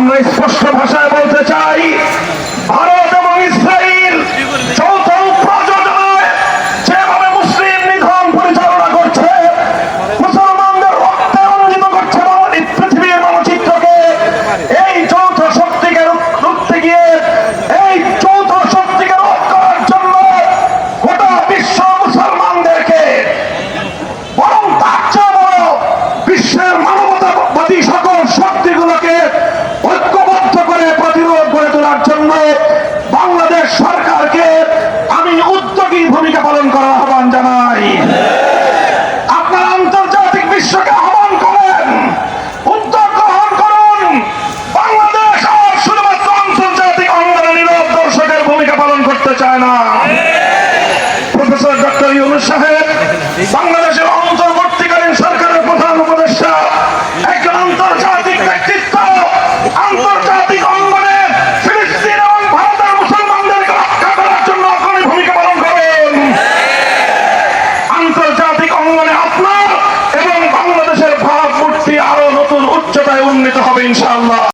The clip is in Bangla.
আমরা স্পষ্ট পালন করার আহ্বান জানাই। আপনার আন্তর্জাতিক বিশ্বকে আহ্বান করেন, উদ্যোগ গ্রহণ করুন। বাংলাদেশ আর শুধুমাত্র আন্তর্জাতিক অঙ্গনে নীরব দর্শকের ভূমিকা পালন করতে চায় না।